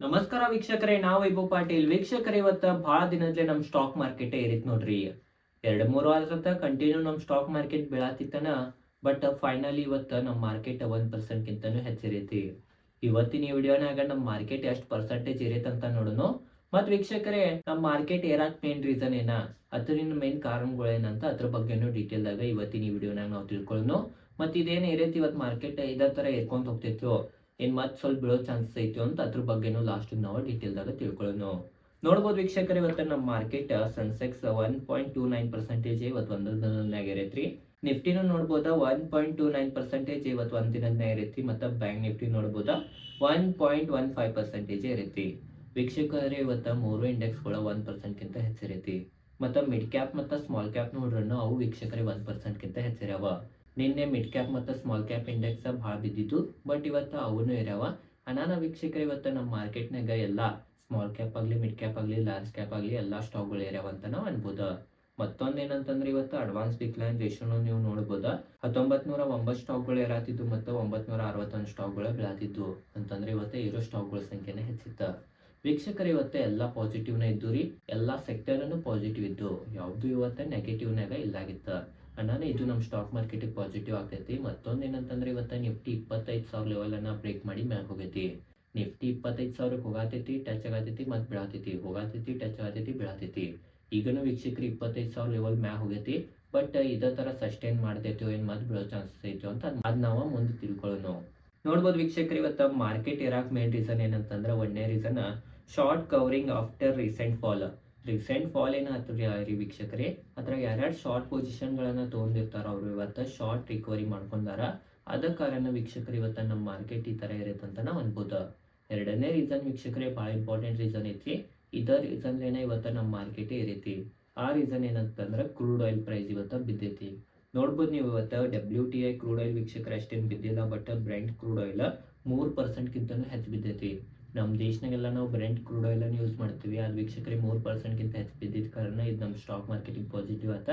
ನಮಸ್ಕಾರ ವೀಕ್ಷಕರೇ, ನಾವು ವೈಭವ್ ಪಾಟೀಲ್. ವೀಕ್ಷಕರೇ, ಇವತ್ತ ಬಹಳ ದಿನದ್ಲೆ ನಮ್ ಸ್ಟಾಕ್ ಮಾರ್ಕೆಟ್ ಏರಿತ್ ನೋಡ್ರಿ. ಎರಡ್ ಮೂರು ವಾರದ ಕಂಟಿನ್ಯೂ ನಮ್ ಸ್ಟಾಕ್ ಮಾರ್ಕೆಟ್ ಬೀಳಾತಿತ್ತನ ಬಟ್ ಫೈನಲಿ ಇವತ್ತ ನಮ್ ಮಾರ್ಕೆಟ್ ಒನ್ ಪರ್ಸೆಂಟ್ ಕಿಂತನೂ ಹೆಚ್ಚಿರೈತಿ. ಇವತ್ತಿನ ಈ ವಿಡಿಯೋನಾಗ ನಮ್ ಮಾರ್ಕೆಟ್ ಎಷ್ಟು ಪರ್ಸೆಂಟೇಜ್ ಇರೈತ್ ಅಂತ ನೋಡೋಣ ಮತ್ ವೀಕ್ಷಕರೇ, ನಮ್ ಮಾರ್ಕೆಟ್ ಏರಾಕ್ ಮೇನ್ ರೀಸನ್ ಏನ? ಅದರಿಂದ ಮೇನ್ ಕಾರಣಗಳೇನಂತ ಅದ್ರ ಬಗ್ಗೆನೂ ಡೀಟೇಲ್ ಆಗ ಇವತ್ತಿನ ಈ ವಿಡಿಯೋನಾಗ ನಾವು ತಿಳ್ಕೊಳ್ಳೋಣ ಮತ್ ಇದೇನ್ ಇರೈತಿ ಇವತ್ತು ಮಾರ್ಕೆಟ್ ಇದೇ ತರ ಏರ್ಕೊಂತ ಹೋಗ್ತೈತೋ ಏನ್ ಮತ್ ಸ್ವಲ್ಪ ಬೀಳೋ ಚಾನ್ಸಸ್ ಐತಿ ಅಂತ ಅದ್ರ ಬಗ್ಗೆನೂ ಲಾಸ್ಟ್ ನಾವು ಡೀಟೇಲ್ದಾಗ ತಿಳ್ಕೊಳ್ಳೋಣ. ನೋಡ್ಬೋದು ವೀಕ್ಷಕರು, ಇವತ್ತು ನಮ್ಮ market sensex one point two nine percentage ಇವತ್ತು ಒಂದು ದಿನದಾಗ ಇರೈತ್ರಿ ನಿಫ್ಟಿನೂ ನೋಡ್ಬೋದಾ one point two nine percentage ಇವತ್ತು ಒಂದ್ ದಿನದಾಗ ಇರೈತಿ ಮತ್ತು bank Nifty ನೋಡ್ಬೋದಾ one point one five percentage ಇರೈತಿ ವೀಕ್ಷಕರೇ, ಇವತ್ತು ಮೂರು ಇಂಡೆಕ್ಸ್ಗಳು ಒನ್ ಪರ್ಸೆಂಟ್ಗಿಂತ ಹೆಚ್ಚಿರೈತಿ. ಮತ್ತು ಮಿಡ್ ಕ್ಯಾಪ್ ಮತ್ತು ಸ್ಮಾಲ್ ಕ್ಯಾಪ್ ನೋಡ್ರನ್ನು ಅವು ವೀಕ್ಷಕರೇ ಒನ್ ಪರ್ಸೆಂಟ್ಗಿಂತ ಹೆಚ್ಚಿರವ. ನಿನ್ನೆ ಮಿಡ್ ಕ್ಯಾಪ್ ಮತ್ತು ಸ್ಮಾಲ್ ಕ್ಯಾಪ್ ಇಂಡೆಕ್ಸ್ ಭಾಳ ಬಿದ್ದಿತ್ತು ಬಟ್ ಇವತ್ತು ಅವನು ಇರ್ಯಾವ ಅನಾನ ವೀಕ್ಷಕರು, ಇವತ್ತು ನಮ್ಮ ಮಾರ್ಕೆಟ್ನಾಗ ಎಲ್ಲ ಸ್ಮಾಲ್ ಕ್ಯಾಪ್ ಆಗಲಿ ಮಿಡ್ ಕ್ಯಾಪ್ ಆಗಲಿ ಲಾರ್ಜ್ ಕ್ಯಾಪ್ ಆಗಲಿ ಎಲ್ಲ ಸ್ಟಾಕ್ಗಳು ಏರ್ಯಾವ ಅಂತ ನಾವು ಅನ್ಬೋದು. ಮತ್ತೊಂದು ಏನಂತಂದ್ರೆ ಇವತ್ತು ಅಡ್ವಾನ್ಸ್ ಡಿಕ್ಲೈನ್ ರೇಷನ್ ನೀವು ನೋಡ್ಬೋದು. ಹತ್ತೊಂಬತ್ ನೂರ ಒಂಬತ್ತು ಸ್ಟಾಕ್ಗಳು ಏರಾತಿದ್ದು ಮತ್ತು ಒಂಬತ್ ನೂರ ಅರವತ್ತೊಂದು ಸ್ಟಾಕ್ಗಳು ಬೆಳಾತಿದ್ದು ಅಂತಂದ್ರೆ ಇವತ್ತು ಇರೋ ಸ್ಟಾಕ್ಗಳ ಸಂಖ್ಯೆನೇ ಹೆಚ್ಚಿತ್ತು. ವೀಕ್ಷಕರು, ಇವತ್ತು ಎಲ್ಲ ಪಾಸಿಟಿವ್ನ ಇದ್ದು ರೀ. ಎಲ್ಲ ಸೆಕ್ಟರ್ನು ಪಾಸಿಟಿವ್ ಇದ್ದು. ಯಾವುದು ಇವತ್ತು ನೆಗೆಟಿವ್ನಾಗ ಇಲ್ಲಾಗಿತ್ತ. ಅಣ್ಣಾನ ಇದು ನಮ್ಮ ಸ್ಟಾಕ್ ಮಾರ್ಕೆಟಿಗೆ ಪಾಸಿಟಿವ್ ಆಗ್ತೈತಿ. ಮತ್ತೊಂದು ಏನಂತಂದ್ರೆ ಇವತ್ತು ನಿಫ್ಟಿ ಇಪ್ಪತ್ತೈದು ಸಾವಿರ ಲೆವೆಲನ್ನು ಬ್ರೇಕ್ ಮಾಡಿ ಮ್ಯಾಗ ಹೋಗೈತಿ. ನಿಫ್ಟಿ ಇಪ್ಪತ್ತೈದು ಸಾವಿರಕ್ಕೆ ಹೋಗಾತೈತಿ ಟಚ್ ಆಗತೈತಿ ಮತ್ತು ಬೀಳಾತೈತಿ. ಹೋಗಾತೈತಿ ಟಚ್ ಆಗತೈತಿ, ಬೀಳತೈತಿ. ಈಗನು ವೀಕ್ಷಕರು ಇಪ್ಪತ್ತೈದು ಸಾವಿರ ಲೆವೆಲ್ ಮ್ಯಾಗ ಹೋಗೈತಿ. ಬಟ್ ಇದೇ ಥರ ಸಸ್ಟೈನ್ ಮಾಡ್ತೈತೋ ಏನು ಮತ್ತೆ ಬೀಳೋ ಚಾನ್ಸಸ್ ಐತೋ ಅಂತ ಅದು ನಾವು ಮುಂದೆ ತಿಳ್ಕೊಳ್ಳೋಣ. ನೋಡ್ಬೋದು ವೀಕ್ಷಕರು ಇವತ್ತು ಮಾರ್ಕೆಟ್ ಇರಾಕ್ ಮೇನ್ ರೀಸನ್ ಏನಂತಂದ್ರೆ ಒಂದನೇ reason short covering after recent fall recent fall ಏನಾಗ್ತದೆ ರೀ ವೀಕ್ಷಕರೇ? ಅದ್ರಾಗ ಯಾರ್ಯಾರು ಶಾರ್ಟ್ ಪೊಸಿಷನ್ಗಳನ್ನು ತೊಗೊಂಡಿರ್ತಾರ ಅವ್ರು ಇವತ್ತು. ಶಾರ್ಟ್ ರಿಕವರಿ ಮಾಡ್ಕೊಂಡಾರ. ಅದ ಕಾರಣ ವೀಕ್ಷಕರು ಇವತ್ತು ನಮ್ಮ ಮಾರ್ಕೆಟ್ ಈ ತರ ಇರುತ್ತೆ ಅಂತ ನಾವು ಅನ್ಬೋದು. ಎರಡನೇ ರೀಸನ್ ವೀಕ್ಷಕರೇ ಭಾಳ ಇಂಪಾರ್ಟೆಂಟ್ ರೀಸನ್ ಐತಿ ಇದ ರೀಸನ್ ಏನ ಇವತ್ತು ನಮ್ಮ ಮಾರ್ಕೆಟ್ ಇರೈತಿ. ಆ ರೀಸನ್ ಏನಂತಂದ್ರೆ ಕ್ರೂಡ್ ಆಯಿಲ್ ಪ್ರೈಸ್ ಇವತ್ತು ಬಿದ್ದೈತಿ. ನೋಡ್ಬೋದು ನೀವು ಇವತ್ತು W T I crude oil ವೀಕ್ಷಕರು ಅಷ್ಟೇನು ಬಿದ್ದಿಲ್ಲ ಬಟ್ ಬ್ರೆಂಟ್ ಕ್ರೂಡ್ ಆಯಿಲ್ ಮೂರು ಪರ್ಸೆಂಟ್ಗಿಂತನೂ ಹೆಚ್ಚು ಬಿದ್ದೈತಿ. ನಮ್ಮ ದೇಶನಾಗೆಲ್ಲ ನಾವು ಬ್ರೆಂಟ್ ಕ್ರೂಡ್ ಆಯಿಲ್ ಅನ್ನು ಯೂಸ್ ಮಾಡ್ತೀವಿ. ಅದು ವೀಕ್ಷಕರಿಗೆ ಮೂರು ಪರ್ಸೆಂಟ್ಗಿಂತ ಹೆಚ್ಚು ಬಿದ್ದಿದ್ದ ಕಾರಣ ಇದು ನಮ್ಮ ಸ್ಟಾಕ್ ಮಾರ್ಕೆಟಿಗೆ ಪಾಸಿಟಿವ್ ಆತ.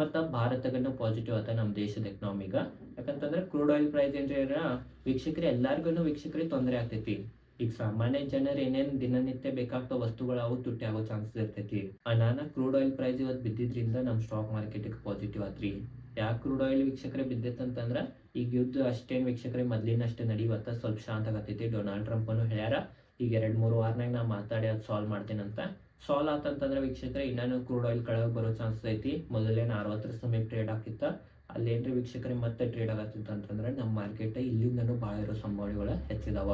ಮತ್ತು ಭಾರತಗನ್ನ ಪಾಸಿಟಿವ್ ಆತ ನಮ್ಮ ದೇಶದ ಎಕನಾಮಿಗ ಯಾಕಂತಂದ್ರೆ ಕ್ರೂಡ್ ಆಯಿಲ್ ಪ್ರೈಸ್ ಏನ್ರ ವೀಕ್ಷಕರಿಗೆ ಎಲ್ಲರಿಗೂ ವೀಕ್ಷಕರಿಗೆ ತೊಂದರೆ ಆಗ್ತೈತಿ. ಈಗ ಸಾಮಾನ್ಯ ಜನರು ಏನೇನು ದಿನನಿತ್ಯ ಬೇಕಾಗ್ತಾವ ವಸ್ತುಗಳು ಅವು ತುಟ್ಟಿ ಆಗೋ ಚಾನ್ಸಸ್ ಇರ್ತೈತಿ. ಅನಾನ ಕ್ರೂಡ್ ಆಯಿಲ್ ಪ್ರೈಸ್ ಇವತ್ತು ಬಿದ್ದಿದ್ರಿಂದ ನಮ್ಮ ಸ್ಟಾಕ್ ಮಾರ್ಕೆಟಿಗೆ ಪಾಸಿಟಿವ್ ಆತ್ರಿ. ಯಾಕೆ ಕ್ರೂಡ್ ಆಯಿಲ್ ವೀಕ್ಷಕರೇ ಬಿದ್ದೈತಂತಂದ್ರೆ, ಈಗ ಯುದ್ಧ ಅಷ್ಟೇನು ವೀಕ್ಷಕರೇ, ಮೊದಲಿನಷ್ಟೇ ನಡೆಯುವತ್ತ ಸ್ವಲ್ಪ ಶಾಂತ ಆಗತೈತಿ. ಡೊನಾಲ್ಡ್ ಟ್ರಂಪ್ ಅನ್ನು ಹೇಳ್ಯಾರ. ಈಗ ಎರಡ್ ಮೂರು ವಾರನಾಗ ನಾ ಮಾತಾಡಿ ಅದು ಸಾಲ್ವ್ ಮಾಡ್ತೇನಂತ. ಸಾಲ್ವ್ ಆತಂತಂದ್ರೆ ವೀಕ್ಷಕರೇ ಇನ್ನೂ ಕ್ರೂಡ್ ಆಯಿಲ್ ಕೆಳಗೆ ಬರೋ ಚಾನ್ಸ್ ಐತಿ. ಮೊದಲೇನು ಅರವತ್ತರ ಸಮಯಕ್ಕೆ ಟ್ರೇಡ್ ಆಗ್ತಿತ್ತ. ಅಲ್ಲೇನ್ರಿ ವೀಕ್ಷಕರೇ, ಮತ್ತೆ ಟ್ರೇಡ್ ಆಗತ್ತಿತ್ತು ಅಂತಂದ್ರೆ ನಮ್ಮ ಮಾರ್ಕೆಟ್ ಇಲ್ಲಿಂದನೂ ಭಾಳ ಇರೋ ಸಂಭಾವನೆಗಳು ಹೆಚ್ಚಿದಾವ.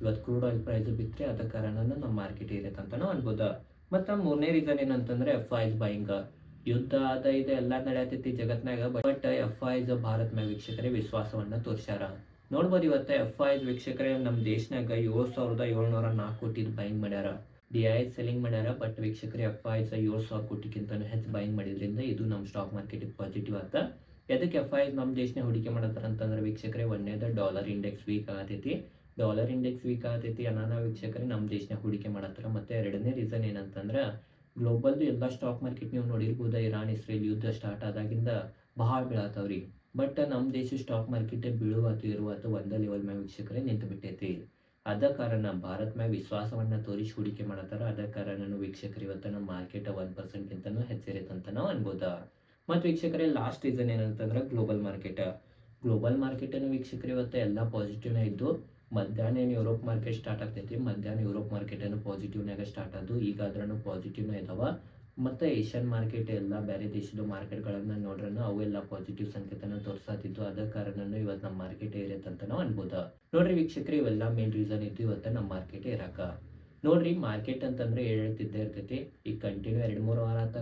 ಇವತ್ತು ಕ್ರೂಡ್ ಆಯಿಲ್ ಪ್ರೈಸ್ ಬಿತ್ತರೆ ಅದ ಕಾರಣನೂ ನಮ್ಮ ಮಾರ್ಕೆಟ್ ಇರುತ್ತೆ ಅಂತ ನಾವು ಅನ್ಬೋದು. ಮತ್ತು ಮೂರನೇ ರೀಸನ್ ಏನಂತಂದ್ರೆ ಎಫ್ ಐಸ್ ಬೈಂಗ್ ಯುದ್ಧ ಅದ ಇದೆ, ಎಲ್ಲ ನಡೆಯತೈತಿ ಜಗತ್ನಾಗ ಬಟ್ ಎಫ್ ಐಸ್ ಭಾರತ ಮ್ಯಾಗ ವೀಕ್ಷಕರೇ ವಿಶ್ವಾಸವನ್ನ ತೋರ್ಸ್ಯಾರ. ನೋಡ್ಬೋದು ಇವತ್ತು ಎಫ್ ಐ ವೀಕ್ಷಕರೇ ನಮ್ಮ ದೇಶನಾಗ ಏಳು ಸಾವಿರದ ಏಳ್ನೂರ ನಾಲ್ಕು ಕೋಟಿ ಬೈಂಗ್ ಮಾಡ್ಯಾರ. ಡಿ ಐ ಸೆಲ್ಲಿಂಗ್ ಮಾಡ್ಯಾರ ಬಟ್ ವೀಕ್ಷಕರೇ ಎಫ್ ಐಸ್ ಏಳು ಸಾವಿರ ಕೋಟಿಗಿಂತ ಹೆಚ್ಚು ಬೈಂಗ್ ಮಾಡಿದ್ರಿಂದ ಇದು ನಮ್ಮ ಸ್ಟಾಕ್ ಮಾರ್ಕೆಟಿಗೆ ಪಾಸಿಟಿವ್ ಆತ. ಎದಕ್ಕೆ ಎಫ್ ಐಸ್ ನಮ್ಮ ದೇಶನೇ ಹೂಡಿಕೆ ಮಾಡತ್ತಾರ ಅಂತಂದ್ರೆ ವೀಕ್ಷಕರೇ ಒಂದೇದ ಡಾಲರ್ ಇಂಡೆಕ್ಸ್ ವೀಕ್ ಆಗತೈತಿ. ಡಾಲರ್ ಇಂಡೆಕ್ಸ್ ವೀಕ್ ಆಗತೈತಿ ಅನಾನ ವೀಕ್ಷಕರೇ ನಮ್ಮ ದೇಶನೇ ಹೂಡಿಕೆ ಮಾಡತ್ತಾರ ಮತ್ತೆ ಎರಡನೇ ರೀಸನ್ ಏನಂತಂದ್ರೆ ಗ್ಲೋಬಲ್ ಎಲ್ಲ ಸ್ಟಾಕ್ ಮಾರ್ಕೆಟ್ ನೀವು ನೋಡಿರ್ಬೋದು, ಇರಾನ್, ಇಸ್ರೇಲ್ ಯುದ್ಧ ಸ್ಟಾರ್ಟ್ ಆದಾಗಿಂದ ಬಹಳ ಬೀಳಾತಾವ್ರಿ. ಬಟ್ ನಮ್ಮ ದೇಶ ಸ್ಟಾಕ್ ಮಾರ್ಕೆಟ್ ಇರುವ ಅಥವಾ ಒಂದೇ ಲೆವೆಲ್ ಮ್ಯಾಗ ವೀಕ್ಷಕರೇ ನಿಂತು ಬಿಟ್ಟೈತಿ ಅದ ಕಾರಣ ಭಾರತ ಮ್ಯಾಗ ವಿಶ್ವಾಸವನ್ನ ತೋರಿಸಿ ಹೂಡಿಕೆ ಮಾಡತ್ತಾರ. ಅದ ಕಾರಣ ವೀಕ್ಷಕರು ಇವತ್ತು ನಮ್ಮ ಮಾರ್ಕೆಟ್ ಒನ್ ಪರ್ಸೆಂಟ್ಗಿಂತನೂ ಅಂತ ನಾವು ಅನ್ಬೋದ. ಮತ್ತು ವೀಕ್ಷಕರೇ ಲಾಸ್ಟ್ ರೀಸನ್ ಏನಂತಂದ್ರೆ ಗ್ಲೋಬಲ್ ಮಾರ್ಕೆಟ್ ಗ್ಲೋಬಲ್ ಮಾರ್ಕೆಟ್ ಅನ್ನು ವೀಕ್ಷಕರು ಇವತ್ತು ಎಲ್ಲ ಪಾಸಿಟಿವ್ನೇ ಇದ್ದು, ಮಧ್ಯಾಹ್ನ ಏನು ಯುರೋಪ್ ಮಾರ್ಕೆಟ್ ಸ್ಟಾರ್ಟ್ ಆಗ್ತೈತಿ, ಮಧ್ಯಾಹ್ನ ಯುರೋಪ್ ಮಾರ್ಕೆಟ್ ಅನ್ನು ಪಾಸಿಟಿವ್ನಾಗ ಸ್ಟಾರ್ಟ್ ಆದ್ದು ಈಗ ಅದ್ರನ್ನು ಪಾಸಿಟಿವ್ನ ಇದಾವ. ಮತ್ತು ಏಷ್ಯನ್ ಮಾರ್ಕೆಟ್ ಎಲ್ಲ ಬೇರೆ ದೇಶದ ಮಾರ್ಕೆಟ್ಗಳನ್ನ ನೋಡ್ರನು ಅವೆಲ್ಲ ಪಾಸಿಟಿವ್ ಸಂಕೇತನ ತೋರ್ಸಾತಿದ್ದು ಅದ ಕಾರಣನು ಇವತ್ತು ನಮ್ಮ ಮಾರ್ಕೆಟ್ ಇರತ್ತೆ ಅಂತ ನಾವು ಅನ್ಬೋದ. ನೋಡ್ರಿ ವೀಕ್ಷಕರು, ಇವೆಲ್ಲ ಮೇನ್ ರೀಸನ್ ಇದ್ದು ಇವತ್ತು ನಮ್ಮ ಮಾರ್ಕೆಟ್ ಇರಾಕ. ನೋಡ್ರಿ ಮಾರ್ಕೆಟ್ ಅಂತಂದ್ರೆ ಹೇಳ್ತಿದ್ದೇ ಇರ್ತೈತಿ. ಈಗ ಕಂಟಿನ್ಯೂ ಎರಡು ಮೂರು ವಾರ ಅಂತ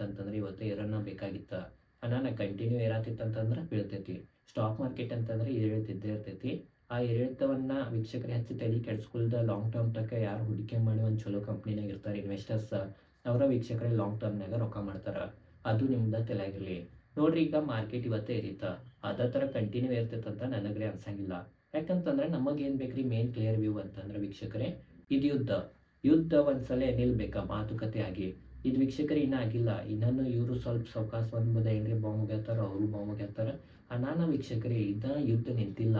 ಅಂತಂದ್ರೆ ಇವತ್ತು ಏರನ್ನ ಬೇಕಾಗಿತ್ತ. ಅನಾನ ಕಂಟಿನ್ಯೂ ಅಂತಂದ್ರೆ ಬೀಳ್ತೈತಿ. ಸ್ಟಾಕ್ ಮಾರ್ಕೆಟ್ ಅಂತಂದ್ರೆ ಏಳ್ತಿದ್ದೇ ಇರ್ತೈತಿ. ಆ ಏರಿಳಿತವನ್ನ ವೀಕ್ಷಕರು ಹೆಚ್ಚು ತಲೆ ಕೆಡ್ಸ್ಕೊಳ್ದ ಲಾಂಗ್ ಟರ್ಮ್ ತಕ್ಕ ಯಾರು ಹೂಡಿಕೆ ಮಾಡಿ ಒಂದು ಚಲೋ ಕಂಪ್ನಿನಾಗ ಇರ್ತಾರೆ ಇನ್ವೆಸ್ಟರ್ಸ್ ಅವರ ವೀಕ್ಷಕರೇ ಲಾಂಗ್ ಟರ್ಮ್ನಾಗ ರೊಕ್ಕ ಮಾಡ್ತಾರೆ. ಅದು ನಿಮ್ದ ತಲೆಯಾಗಿರಲಿ. ನೋಡ್ರಿ, ಈಗ ಮಾರ್ಕೆಟ್ ಇವತ್ತೇ ಇರೀತ ಅದೇ ಥರ ಕಂಟಿನ್ಯೂ ಇರ್ತೈತೆ ಅಂತ ನನಗ್ರೆ ಅನ್ಸಂಗಿಲ್ಲ. ಯಾಕಂತಂದ್ರೆ ನಮಗೇನು ಬೇಕ್ರಿ ಮೇನ್ ಕ್ಲಿಯರ್ ವ್ಯೂ ಅಂತಂದ್ರೆ ವೀಕ್ಷಕರೇ, ಇದು ಯುದ್ಧ. ಯುದ್ಧ ಒಂದ್ಸಲ ನಿಲ್ಬೇಕಾ ಮಾತುಕತೆ ಆಗಿ. ಇದು ವೀಕ್ಷಕರು ಇನ್ನೂ ಆಗಿಲ್ಲ. ಇನ್ನೂ ಇವರು ಸ್ವಲ್ಪ ಸಾವಕಾಶ ಒಂದ್ ಏನ್ರಿ ಬಾಂಬ್ ಹೋಗ್ಯಾತಾರ, ಅವರು ಬಾಂಬ್ ಆ ಅನಾನ ವೀಕ್ಷಕರೇ, ಇದ ಯುದ್ಧ ನಿಂತಿಲ್ಲ.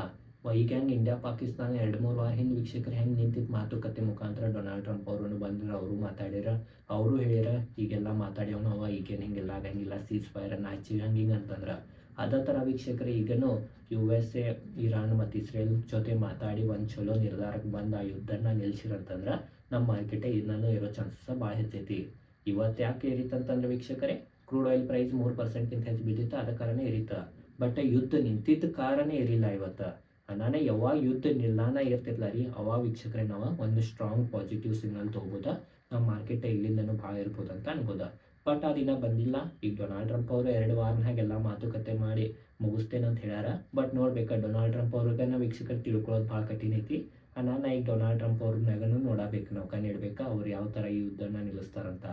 ಈಗ ಹೆಂಗೆ ಇಂಡಿಯಾ, ಪಾಕಿಸ್ತಾನ ಎರಡು ಮೂರು ವಾರ ಹಿಂದೆ ವೀಕ್ಷಕರು ಹೆಂಗೆ ನಿಂತಿದ್ದು ಮಾತುಕತೆ ಮುಖಾಂತರ ಡೊನಾಲ್ಡ್ ಟ್ರಂಪ್ ಅವರು ಬಂದ್ರು ಅವರು ಮಾತಾಡ್ಯಾರ. ಅವರು ಹೇಳ್ಯಾರ, ಈಗೆಲ್ಲ ಮಾತಾಡ್ಯವನು ಅವ ಈಗೇನು ಹಿಂಗೆಲ್ಲ ಆಗಂಗಿಲ್ಲ ಸೀಸ್ ಫೈರನ್ನು ಹಚ್ಚಿ ಹಂಗೆ ಹಿಂಗೆ ಅಂತಂದ್ರೆ. ಅದೇ ಥರ ವೀಕ್ಷಕರು, ಈಗನು ಯು ಎಸ್ ಎ ಇರಾನ್ ಮತ್ತು ಇಸ್ರೇಲ್ ಜೊತೆ ಮಾತಾಡಿ ಒಂದು ಚಲೋ ನಿರ್ಧಾರಕ್ಕೆ ಬಂದು ಆ ಯುದ್ಧನ ನಿಲ್ಸಿರಂತಂದ್ರೆ ನಮ್ಮ ಮಾರ್ಕೆಟೇ ಇನ್ನೂ ಇರೋ ಚಾನ್ಸಸ್ ಭಾಳ ಹೆಚ್ಚೈತಿ. ಇವತ್ತು ಯಾಕೆ ಏರಿತಂತಂದ್ರೆ ವೀಕ್ಷಕರೇ ಕ್ರೂಡ್ ಆಯಿಲ್ ಪ್ರೈಸ್ ಮೂರು ಪರ್ಸೆಂಟ್ಗಿಂತ ಹೆಚ್ಚು ಬಿದ್ದಿತ್ತು, ಅದ ಕಾರಣ ಇರಿತ ಬಟ್ ಯುದ್ಧ ನಿಂತಿದ್ದ ಕಾರಣ ಏರಿಲ್ಲ ಇವತ್ತು. ನಾನೇ ಯಾವಾಗ ಯುದ್ಧ ನಿಲ್ಲಾನ ಇರ್ತಿರ್ಲ ರೀ, ಅವಾಗ ವೀಕ್ಷಕರೇ ನಾವು ಒಂದು ಸ್ಟ್ರಾಂಗ್ ಪಾಸಿಟಿವ್ ಸಿಗ್ನಲ್ ತೊಗೋಬೋದ ನಮ್ಮ ಮಾರ್ಕೆಟ್ ಇಲ್ಲಿಂದನು ಭಾಳ ಇರ್ಬೋದು ಅಂತ ಅನ್ಬೋದ. ಬಟ್ ಆ ದಿನ ಬಂದಿಲ್ಲ, ಈಗ ಡೊನಾಲ್ಡ್ ಟ್ರಂಪ್ ಅವರು ಎರಡು ವಾರನಾಗೆಲ್ಲ ಮಾತುಕತೆ ಮಾಡಿ ಮುಗಿಸ್ತೇನೆ ಅಂತ ಹೇಳ್ಯಾರ. ಬಟ್ ನೋಡ್ಬೇಕು ಡೊನಾಲ್ಡ್ ಟ್ರಂಪ್ ಅವ್ರಿಗೆ ನಾವು ವೀಕ್ಷಕರು ತಿಳ್ಕೊಳ್ಳೋದು ಭಾಳ ಕಠಿಣ ಐತಿ. ಅನ್ನ ಈಗ ಡೊನಾಲ್ಡ್ ಟ್ರಂಪ್ ಅವ್ರ ಮ್ಯಾಗನು ನೋಡಬೇಕು, ನಾವು ಕಣ್ಣಿಡ್ಬೇಕು ಅವ್ರು ಯಾವ ಥರ ಈ ಯುದ್ಧನ ನಿಲ್ಲಿಸ್ತಾರಂತ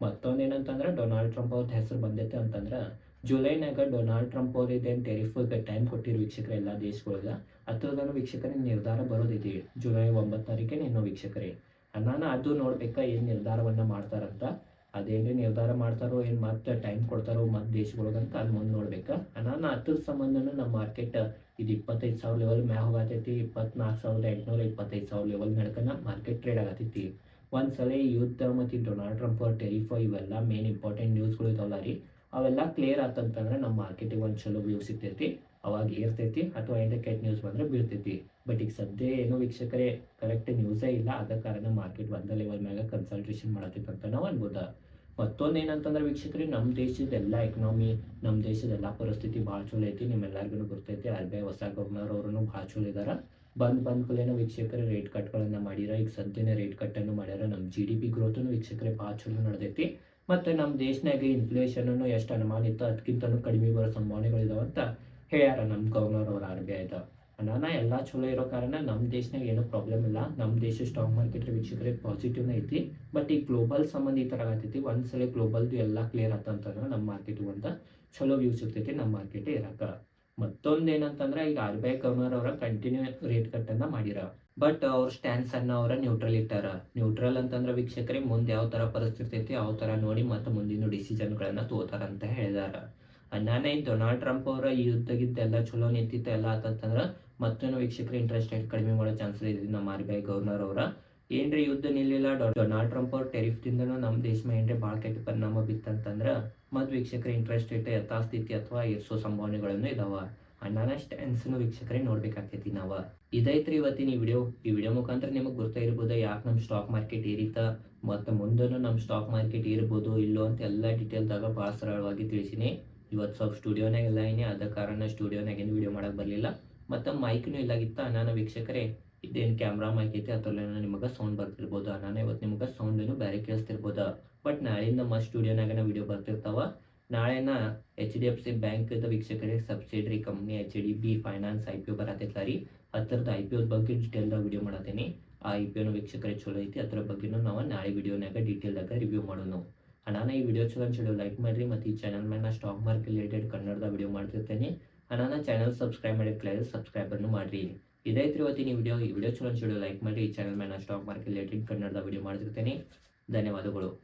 ಮತ್ತೊಂದೇನಂತಂದ್ರೆ ಡೊನಾಲ್ಡ್ ಟ್ರಂಪ್ ಅವ್ರದ್ದು ಹೆಸರು ಬಂದೈತೆ ಅಂತಂದ್ರೆ ಜುಲೈನಾಗ ಡೊನಾಲ್ಡ್ ಟ್ರಂಪ್ ಅವ್ರು ಇದೇನು ಟೆರಿಫ್ಗೆ ಟೈಮ್ ಕೊಟ್ಟಿರೋ ವೀಕ್ಷಕರ ಎಲ್ಲ ದೇಶಗಳಿಗೆ, ಹತ್ರದಲ್ಲೂ ವೀಕ್ಷಕರಿಗೆ ನಿರ್ಧಾರ ಬರೋದಿದೆ. ಜುಲೈ ಒಂಬತ್ತು ತಾರೀಕೆ ಇನ್ನೂ ವೀಕ್ಷಕರೇ. ನಾನು ಅದು ನೋಡ್ಬೇಕಾ ಏನು ನಿರ್ಧಾರವನ್ನು ಮಾಡ್ತಾರಂತ? ಅದೇನೇ ನಿರ್ಧಾರ ಮಾಡ್ತಾರೋ ಏನು ಮತ್ತೆ ಟೈಮ್ ಕೊಡ್ತಾರೋ ಮತ್ತೆ ದೇಶಗಳಿಗಂತ ಅದು ಮುಂದೆ ನೋಡ್ಬೇಕಾ? ನಾನು ಅದ್ರ ಸಂಬಂಧನೂ ನಮ್ಮ ಮಾರ್ಕೆಟ್ ಇದು ಇಪ್ಪತ್ತೈದು ಸಾವಿರ ಲೆವೆಲ್ ಮ್ಯಾ ಹೋಗತೈತಿ ಇಪ್ಪತ್ನಾಲ್ಕು ಸಾವಿರದ ಎಂಟುನೂರ ಇಪ್ಪತ್ತೈದು ಸಾವಿರ ಲೆವೆಲ್ ನಡ್ಕನ ಮಾರ್ಕೆಟ್ ಟ್ರೇಡ್ ಆಗತೈತಿ. ಒಂದ್ಸಲ ಸಲ ಯುದ್ಧ ಮತ್ತು ಡೊನಾಲ್ಡ್ ಟ್ರಂಪ್ ಅವ್ರ ಟೆರಿಫ್ ಇವೆಲ್ಲ ಮೇನ್ ಇಂಪಾರ್ಟೆಂಟ್ ನ್ಯೂಸ್ಗಳು ಇದಾವಲ್ಲ ರೀ. ಅವೆಲ್ಲ ಕ್ಲಿಯರ್ ಆತಂತಂದ್ರೆ ನಮ್ಮ ಮಾರ್ಕೆಟಿಗೆ ಒಂದು ಚಲೋ ವ್ಯೂ ಸಿಗ್ತೈತಿ ಅವಾಗ ಏರ್ತೈತಿ ಅಥವಾ ಇಂಡಿಕೇಟ್ ನ್ಯೂಸ್ ಬಂದ್ರೆ ಬೀಳ್ತೈತಿ. ಬಟ್ ಈಗ ಸದ್ಯ ಏನು ವೀಕ್ಷಕರೇ ಕರೆಕ್ಟ್ ನ್ಯೂಸೇ ಇಲ್ಲ, ಅದ ಕಾರಣ ಮಾರ್ಕೆಟ್ ಒಂದ ಲೆವೆಲ್ ಮ್ಯಾಗ ಕನ್ಸಲ್ಟೇಷನ್ ಮಾಡತೈತೆ ಅಂತ ನಾವು ಅನ್ಬೋದ. ಮತ್ತೊಂದು ಏನಂತಂದ್ರೆ ವೀಕ್ಷಕರೇ ನಮ್ಮ ದೇಶದ ಎಲ್ಲ ಎಕನಾಮಿ ನಮ್ಮ ದೇಶದ ಎಲ್ಲ ಪರಿಸ್ಥಿತಿ ಭಾಳ ಚಲೋ ಐತಿ ನಿಮ್ಮೆಲ್ಲರಿಗೂ ಗೊತ್ತೈತಿ ಆರ್ ಬಿ ಐ ಹೊಸ ಗವರ್ನರ್ ಅವರು ಭಾಳ ಚಲೋ ಇದಾರ. ಬಂದ್ ಬಂದ್ ಕೂಲೇನ ವೀಕ್ಷಕರ ರೇಟ್ ಕಟ್ಗಳನ್ನ ಮಾಡಿರ. ಈಗ ಸದ್ಯನೇ ರೇಟ್ ಕಟ್ಟನ್ನು ಮಾಡ್ಯಾರ. ನಮ್ಮ ಜಿ ಡಿ ಪಿ ಗ್ರೋತ್ ವೀಕ್ಷಕರೇ ಭಾಳ ಚಲೋ ನಡೆದೈತಿ. ಮತ್ತು ನಮ್ಮ ದೇಶನಾಗ ಇನ್ಫ್ಲೇಷನ್ ಎಷ್ಟು ಅನುಮಾನ ಇತ್ತು ಅದಕ್ಕಿಂತನೂ ಕಡಿಮೆ ಬರೋ ಸಂಭಾವನೆಗಳಿದಾವೆ ಅಂತ ಹೇಳ್ಯಾರ ನಮ್ಮ ಗವರ್ನರ್ ಅವ್ರ ಆರ್ ಬಿ ಐದ ಅನಾನ ಎಲ್ಲ ಚಲೋ ಇರೋ ಕಾರಣ ನಮ್ಮ ದೇಶನಾಗ ಏನೂ ಪ್ರಾಬ್ಲಮ್ ಇಲ್ಲ. ನಮ್ಮ ದೇಶ ಸ್ಟಾಕ್ ಮಾರ್ಕೆಟ್ ವೀಕ್ಷಕರೇ ಪಾಸಿಟಿವ್ನ ಐತಿ. ಬಟ್ ಈ ಗ್ಲೋಬಲ್ ಸಂಬಂಧ ಈ ಥರ ಆಗತೈತಿ. ಒಂದ್ಸಲ ಗ್ಲೋಬಲ್ದು ಎಲ್ಲ ಕ್ಲಿಯರ್ ಆತಂತಂದ್ರೆ ನಮ್ಮ ಮಾರ್ಕೆಟ್ ಅಂತ ಚಲೋ ವ್ಯೂ ಸಿಗ್ತೈತಿ ನಮ್ಮ ಮಾರ್ಕೆಟೇ ಇರಕ. ಮತ್ತೊಂದು ಏನಂತಂದ್ರೆ ಈಗ ಆರ್ ಬಿ ಐ ಗವರ್ನರ್ ಅವರ ಕಂಟಿನ್ಯೂ ರೇಟ್ ಕಟ್ ಅನ್ನ ಮಾಡಿರ. ಬಟ್ ಅವ್ರ ಸ್ಟ್ಯಾನ್ಸ್ ಅನ್ನ ಅವರ ನ್ಯೂಟ್ರಲ್ ಇಟ್ಟಾರ. ನ್ಯೂಟ್ರಲ್ ಅಂತಂದ್ರೆ ವೀಕ್ಷಕರಿಗೆ ಮುಂದೆ ಯಾವ ತರ ಪರಿಸ್ಥಿತಿ ಐತಿ ಯಾವ ತರ ನೋಡಿ ಮತ್ತೆ ಮುಂದಿನ ಡಿಸಿಷನ್ಗಳನ್ನ ತಗೋತಾರ ಅಂತ ಹೇಳಿದಾರ. ನಾನೇ ಡೊನಾಲ್ಡ್ ಟ್ರಂಪ್ ಅವರ ಈ ಯುದ್ಧ ಗಿದ್ದ ಎಲ್ಲ ಚಲೋ ನಿಂತಿತ್ತು ಎಲ್ಲ ಆತಂತಂದ್ರ ಮತ್ತೊಂದು ವೀಕ್ಷಕರ ಇಂಟ್ರೆಸ್ಟ್ ರೇಟ್ ಕಡಿಮೆ ಮಾಡೋ ಚಾನ್ಸಸ್ ಇದೆ ನಮ್ಮ ಆರ್ ಬಿ ಐ ಗವರ್ನರ್ ಅವರ. ಏನ್ರಿ ಯುದ್ಧ ನಿಲ್ಲಿಲ್ಲ? ಡೊನಾಲ್ಡ್ ಟ್ರಂಪ್ ಅವ್ರ ಟೆರಿಫ್ ದಿಂದನೂ ನಮ್ಮ ದೇಶ ಏನ್ರಿ ಭಾಳ ಕೆಟ್ಟ ಪರಿಣಾಮ ಬಿತ್ತಂತಂದ್ರ ಮತ್ ವೀಕ್ಷಕರ ಇಂಟ್ರೆಸ್ಟ್ ರೇಟ್ ಯಥಾಸ್ಥಿತಿ ಅಥವಾ ಏರ್ಸೋ ಸಂಭಾವನೆಗಳನ್ನು ಇದಾವ. ಅಣ್ಣನ ಸ್ಟ್ಯಾನ್ಸ್ನು ವೀಕ್ಷಕರೇ ನೋಡ್ಬೇಕಾಗ್ತೈತಿ ನಾವ. ಇದೈತ್ರಿ ಇವತ್ತಿನ ಈ ವಿಡಿಯೋ. ಈ ವಿಡಿಯೋ ಮುಖಾಂತರ ನಿಮಗೆ ಗೊತ್ತಾ ಇರ್ಬೋದು ಯಾಕೆ ನಮ್ಮ ಸ್ಟಾಕ್ ಮಾರ್ಕೆಟ್ ಏರಿತ, ಮತ್ತು ಮುಂದೂ ನಮ್ಮ ಸ್ಟಾಕ್ ಮಾರ್ಕೆಟ್ ಇರ್ಬೋದು ಇಲ್ಲೋ ಅಂತ ಎಲ್ಲ ಡೀಟೇಲ್ದಾಗ ಭಾಳ ಸರಳವಾಗಿ ತಿಳಿಸಿನಿ. ಇವತ್ತು ಸ್ವಲ್ಪ ಸ್ಟುಡಿಯೋನಾಗ ಇಲ್ಲ ಏನೇ ಆದ ಕಾರಣ ಸ್ಟುಡಿಯೋನಾಗೇನು ವಿಡಿಯೋ ಮಾಡಕ್ ಬರಲಿಲ್ಲ. ಮತ್ತು ಮೈಕ್ನು ಇಲ್ಲಾಗಿತ್ತ ನಾನು ವೀಕ್ಷಕರೇ. ಇದೇನು ಕ್ಯಾಮ್ರಾ ಮೈಕ್ ಐತಿ, ಅದ್ರಲ್ಲೇನೋ ನಿಮಗೆ ಸೌಂಡ್ ಬರ್ತಿರ್ಬೋದು. ನಾನು ಇವತ್ತು ನಿಮಗೆ ಏನು ಬೇರೆ ಕೇಳಿಸ್ತಿರ್ಬೋದು. ಬಟ್ ನಾಳೆಯಿಂದ ನಮ್ಮ ಸ್ಟುಡಿಯೋನಾಗನ ವಿಡಿಯೋ ಬರ್ತಿರ್ತಾವ. ನಾಳೆನ H D F C bank ವೀಕ್ಷಕರಿಗೆ subsidiary company H D B finance I P O ಬರತೈತ್ಲ ರೀ. ಹತ್ತಿರದ ಐ ಪಿ ಒ ಬಗ್ಗೆ ಡೀಟೇಲ್ದಾಗ ವಿಡಿಯೋ ಮಾಡತ್ತೀನಿ ಆ ಐ ಪಿ ಒನ ವೀಕ್ಷಕರಿಗೆ ಚಲೋ ಐತಿ. ಅದ್ರ ಬಗ್ಗೆನೂ ನಾವು ನಾಳೆ ವಿಡಿಯೋನಾಗ ಡೀಟೇಲ್ದಾಗ ರಿವ್ಯೂ ಮಾಡೋಣ. ನಾನು ಈ ವಿಡಿಯೋ ಚಲೋ ಚಲೋ ಲೈಕ್ ಮಾಡಿರಿ ಮತ್ತು ಈ ಚಾನಲ್ ಮೇಲೆ ಸ್ಟಾಕ್ ಮಾರ್ಕೆಟ್ ರಿಲೇಟೆಡ್ ಕನ್ನಡದ ವಿಡಿಯೋ ಮಾಡ್ತಿರ್ತೇನೆ. ನನ್ನ ಚಾನಲ್ ಸಬ್ಸ್ಕ್ರೈಬ್ ಮಾಡಿ ಕ್ಲಿಯರ್ ಸಬ್ಸ್ಕ್ರೈಬರ್ನು ಮಾಡಿರಿ. ಇದೈತ್ರಿ ಇವತ್ತಿನ ವಿಡಿಯೋ ಈ ವಿಡಿಯೋ ಚಲೋ ಚಲೋ ಲೈಕ್ ಮಾಡಿ, ಈ ಚಾನಲ್ ಮೇಲೆ ಸ್ಟಾಕ್ ಮಾರ್ಕೆಟ್ ರಿಲೇಟೆಡ್ ಕನ್ನಡದ ವಿಡಿಯೋ ಮಾಡ್ತಿರ್ತೇನೆ. ಧನ್ಯವಾದಗಳು.